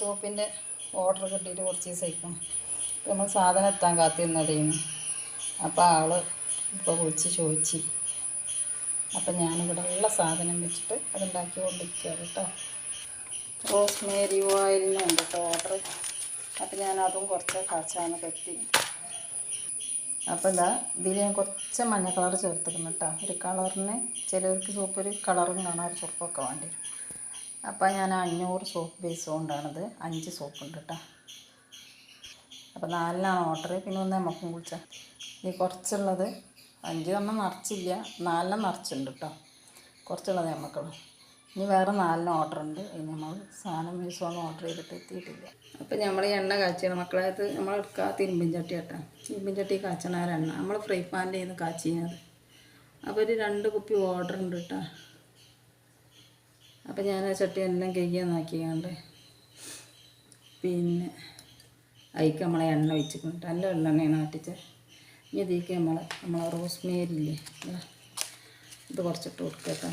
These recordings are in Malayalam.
സോപ്പിന്റെ ഓർഡർ കിട്ടിയിട്ട് കുറച്ച് ദിവസമായിരിക്കും അപ്പോൾ നമ്മൾ സാധനം എത്താൻ കാത്തിരുന്നതേന്ന് അപ്പോൾ ആൾ ഇപ്പോൾ വിളിച്ച് ചോദിച്ച്. അപ്പം ഞാനിവിടെ ഉള്ള സാധനം വെച്ചിട്ട് അതുണ്ടാക്കി കൊണ്ടിരിക്കുകയാണ് കേട്ടോ. റോസ്മേരി ഓയിലിനുണ്ട് കേട്ടോ ഓർഡർ. അപ്പം ഞാനതും കുറച്ച് കാച്ചാന്ന് കെട്ടി അപ്പം എന്താ ഇതിൽ ഞാൻ കുറച്ച് മഞ്ഞ കളർ ചേർത്തിരുന്നു കേട്ടോ. ഒരു കളറിന് ചിലർക്ക് സൂപ്പർ ഒരു കളറും കാണാൻ ഒരു ചുവപ്പൊക്കെ വേണ്ടി വരും. അപ്പം ഞാൻ അഞ്ഞൂറ് സോപ്പ് ബേസ് കൊണ്ടാണത്. അഞ്ച് സോപ്പ് ഉണ്ട് കേട്ടോ അപ്പോൾ നാലിനാണ് ഓർഡർ പിന്നെ ഒന്ന് നമുക്കും കുളിച്ച ഇനി കുറച്ചുള്ളത് അഞ്ച് തന്നെ നിറച്ചില്ല. നാലിനെ നിറച്ചിട്ടുണ്ട് കേട്ടോ കുറച്ചുള്ളത് നമുക്കുള്ളൂ ഇനി വേറെ നാലിന് ഓർഡർ ഉണ്ട്. ഇനി നമ്മൾ സാധനം മീസോന്ന് ഓർഡർ ചെയ്തിട്ട് എത്തിയിട്ടില്ല. അപ്പം നമ്മൾ എണ്ണ കാച്ചിയാണ്. മക്കളായത് നമ്മൾ എടുക്കുക തിരുമ്പിൻ ചട്ടി കേട്ടോ തിരുമ്പിൻ ചട്ടി കാച്ചണ എണ്ണ. നമ്മൾ ഫ്രൈ പാനിൽ നിന്ന് കാച്ചിയത് അപ്പോൾ ഒരു രണ്ട് കുപ്പി ഓർഡർ ഉണ്ട് കേട്ടോ അപ്പം ഞാൻ ആ ചട്ടി എല്ലാം കഴുകിയാൽ നോക്കിയാണ്ട് പിന്നെ അതിക്ക് നമ്മളെ എണ്ണ വെച്ചിട്ടുണ്ട് നല്ല എണ്ണെണ്ണയാണ് ആട്ടിച്ച് ഇനി ഇതിലേക്ക് നമ്മൾ നമ്മളെ റോസ്മേരി മേരില്ലേ ഇതാ. കുറച്ചിട്ട് കൊടുക്കുക കേട്ടോ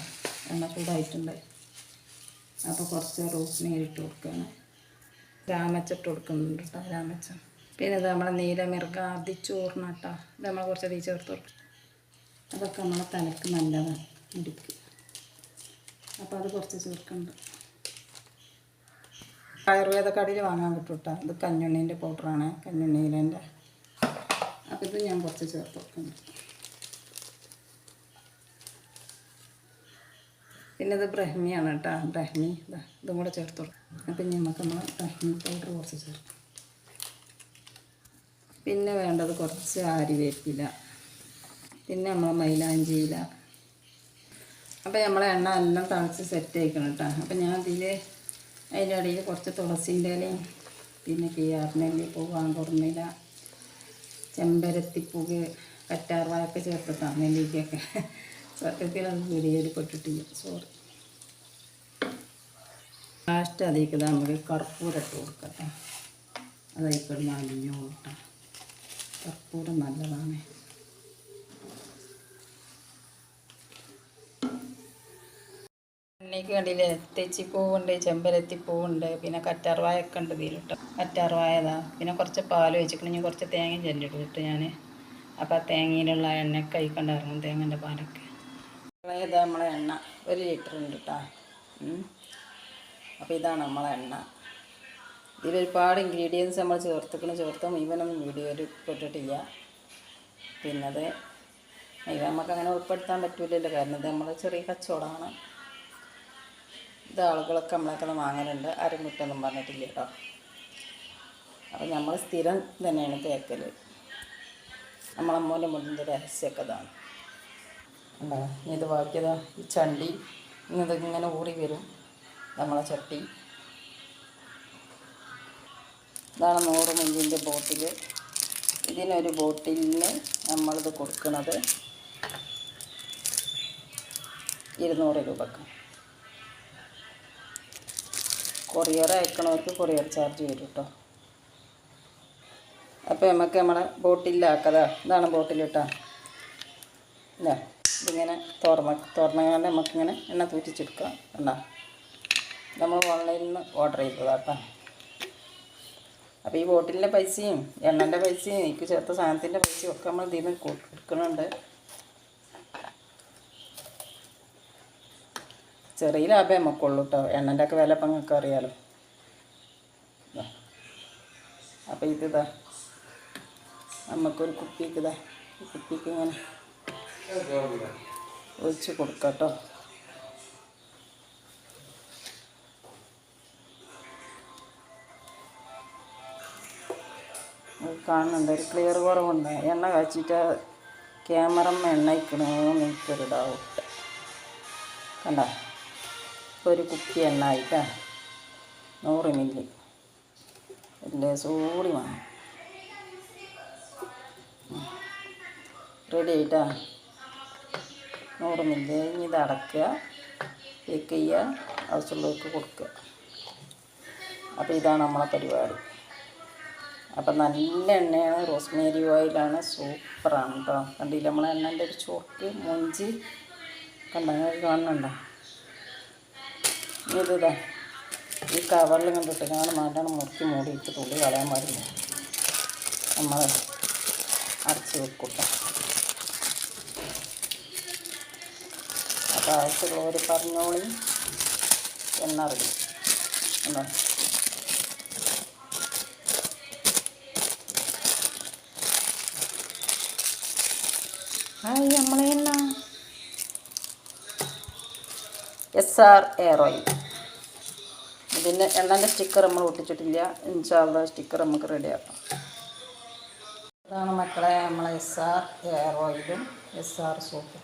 എണ്ണ ചൂടായിട്ടുണ്ട് അപ്പോൾ കുറച്ച് റോസ് ഇട്ട് കൊടുക്കുകയാണ് രാമച്ചിട്ട് കൊടുക്കുന്നുണ്ട് കേട്ടോ രാമച്ച പിന്നെ ഇത് നമ്മളെ നീലമിറുക അതിച്ചോറിനാട്ടോ ഇത് നമ്മൾ കുറച്ച് അതി ചേർത്ത് കൊടുക്കും. അതൊക്കെ നമ്മളെ തലക്ക് നല്ലതാണ് ഇടിക്ക് അപ്പോൾ അത് കുറച്ച് ചേർക്കുന്നുണ്ട് ആയുർവേദ കടയിൽ വാങ്ങാൻ കിട്ടും കേട്ടോ ഇത് കഞ്ഞുണ്ണീന്റെ പൗഡറാണ് കഞ്ഞുണ്ണീലേന്റെ. അപ്പോൾ ഇത് ഞാൻ കുറച്ച് ചേർത്ത് വെക്കുന്നുണ്ട് പിന്നെ ഇത് ബ്രഹ്മിയാണ് കേട്ടോ. ബ്രഹ്മി ഇതാ കൂടെ ചേർത്ത് കൊടുക്കും അപ്പം നമുക്ക് നമ്മൾ ബ്രഹ്മി പൗഡർ കുറച്ച് ചേർക്കും. പിന്നെ വേണ്ടത് കുറച്ച് ആരിവേപ്പില പിന്നെ നമ്മൾ മൈലാഞ്ചിയില അപ്പോൾ നമ്മളെ എണ്ണ എല്ലാം തളിച്ച് സെറ്റ് ആയിക്കണം കേട്ടോ അപ്പം ഞാൻ ഇതിൽ അതിന്റെ ഇടയിൽ കുറച്ച് തുളസിന്റെ ഇലയും പിന്നെ കിയാറിനെല്ലി പൂ വാങ്കുറന്നില ചെമ്പരത്തിപ്പൂവ് കറ്റാർവാഴൊക്കെ ചേർത്തിട്ടാണ് നെല്ലിക്കൊക്കെ സത്യത്തിൽ അത് വീഡിയോയിൽ പെട്ടിട്ടില്ല. സോറി ലാസ്റ്റ് അതിലേക്ക് നമുക്ക് കർപ്പൂരം ഇട്ട് കൊടുക്കട്ടെ അതായിക്കോട്ടെ അലിഞ്ഞു കൊടുക്കാം കർപ്പൂരം നല്ലതാണ്. എണ്ണയ്ക്ക് കണ്ടില്ലേ? തെച്ചിപ്പൂവുണ്ട് ചെമ്പരത്തിപ്പൂവുണ്ട് പിന്നെ കറ്റാർവായൊക്കെ ഉണ്ട് ഇതിലിട്ട്. കറ്റാർവായതാ പിന്നെ കുറച്ച് പാൽ വെച്ചിട്ടുണ്ടെങ്കിൽ കുറച്ച് തേങ്ങയും ചെല്ലിട്ട് ഞാൻ അപ്പോൾ ആ തേങ്ങയിലുള്ള എണ്ണയൊക്കെ കഴിക്കണ്ടായിരുന്നു ഇറങ്ങും തേങ്ങന്റെ പാലൊക്കെ. ഇതാ നമ്മളെ എണ്ണ. ഒരു ലിറ്റർ ഉണ്ട് കേട്ടോ അപ്പോൾ ഇതാണ് നമ്മളെ എണ്ണ. ഇതിലൊരുപാട് ഇൻഗ്രീഡിയൻസ് നമ്മൾ ചേർത്തിക്കണ. ചേർത്തും ഇവനൊന്നും വീഡിയോയിൽ പെട്ടിട്ടില്ല പിന്നത് ഇത് നമുക്ക് അങ്ങനെ ഉൾപ്പെടുത്താൻ പറ്റില്ലല്ലോ കാരണം ഇത് നമ്മൾ ചെറിയ കച്ചവടമാണ്. ഇത് ആളുകളൊക്കെ നമ്മളൊക്കെ വാങ്ങലുണ്ട്. ആരും കുറ്റമൊന്നും പറഞ്ഞിട്ടില്ല കേട്ടോ. അപ്പം നമ്മൾ സ്ഥിരം തന്നെയാണ് തേക്കൽ നമ്മളമ്മൂന്റെ മുടിന്റെ രഹസ്യമൊക്കെ ഇതാണ്. ഉണ്ടോ ഇത് ബാക്കിയതാ ഈ ചണ്ടി ഇങ്ങനെ ഊറി വരും. നമ്മളെ ചട്ടി. ഇതാണ് നൂറ് മില്ലിന്റെ ബോട്ടിൽ ഇതിനൊരു ബോട്ടിലിന് നമ്മളിത് കൊടുക്കുന്നത് ഇരുന്നൂറ് രൂപക്ക്. കൊറിയർ അയക്കണവർക്ക് കൊറിയർ ചാർജ് വരും കേട്ടോ അപ്പോൾ നമുക്ക് നമ്മളെ ബോട്ടിലാക്കതാ ഇതാണ് ബോട്ടിൽ കേട്ടോ ഇല്ല ഇതിങ്ങനെ തുറന്ന തുറന്നുകൊണ്ട് നമുക്കിങ്ങനെ എണ്ണ തൂറ്റിച്ചെടുക്കാം. കണ്ടോ? നമ്മൾ ഓൺലൈനിൽ നിന്ന് ഓർഡർ ചെയ്തതാണ് കേട്ടോ അപ്പോൾ ഈ ബോട്ടിലിന്റെ പൈസയും എണ്ണന്റെ പൈസയും എനിക്ക് ചേർത്ത സാധനത്തിന്റെ പൈസയും ഒക്കെ നമ്മൾ ഇതിൽ നിന്ന് കൊടുക്കുന്നുണ്ട്. ചെറിയ ലാഭമേ നമുക്കുള്ളൂ കേട്ടോ എണ്ണന്റെ ഒക്കെ വില ഇപ്പം നിങ്ങൾക്ക് അറിയാലോ. അപ്പോൾ ഇതിതാ നമുക്കൊരു കുപ്പിക്ക് ഇതാ കുപ്പിക്ക് ഇങ്ങനെ ഒഴിച്ച് കൊടുക്കാം കേട്ടോ കാണുന്നുണ്ട്. ഒരു ക്ലിയർ കുറവുണ്ട്. എണ്ണ കാച്ചിട്ട് ക്യാമറ എണ്ണ ഇക്കണമെന്ന് എനിക്കൊരു ഡൗട്ട് കണ്ട? ഒരു കുപ്പി എണ്ണ ആയിട്ടാ നൂറ് മില്ലി. വലിയ സൂടി വേണം. റെഡി ആയിട്ടാ? നൂറ് മില്ലി. ഇനി ഇത് അടക്കുക പേക്ക് ചെയ്യുക. ആവശ്യമുള്ളവർക്ക് കൊടുക്കുക. അപ്പോൾ ഇതാണ് നമ്മളെ പരിപാടി. അപ്പം നല്ല എണ്ണയാണ്. റോസ്മേരി ഓയിലാണ് സൂപ്പറാണ് കേട്ടോ കണ്ടില്ല നമ്മളെ എണ്ണന്റെ ഒരു ചോക്ക് മൊഞ്ചി. കണ്ടങ്ങനെ കാണുന്നുണ്ടോ? ഇതാ ഈ കവറിൽ കണ്ടിട്ട് ഞാൻ നല്ലോണം മുറുക്കി മൂടിയിട്ട് തുള്ളി കളയാൻ പാടില്ല. നമ്മൾ അടച്ച് വെക്കൂട്ട അപ്പോൾ ആവശ്യമുള്ളവർ പറഞ്ഞോളി. എന്നറിയും എന്നാ ഹായ് നമ്മളെ എണ്ണ എസ് ആർ എയർ ഓയിൽ എണ്ണന്റെ സ്റ്റിക്കർ നമ്മൾ ഒട്ടിച്ചിട്ടില്ല. ഇൻഷാള്ള സ്റ്റിക്കർ നമുക്ക് റെഡിയാക്കാം അതാണ് മക്കളെ നമ്മളെ എസ് ആർ എയർ ഓയിലും എസ് ആർ സോപ്പും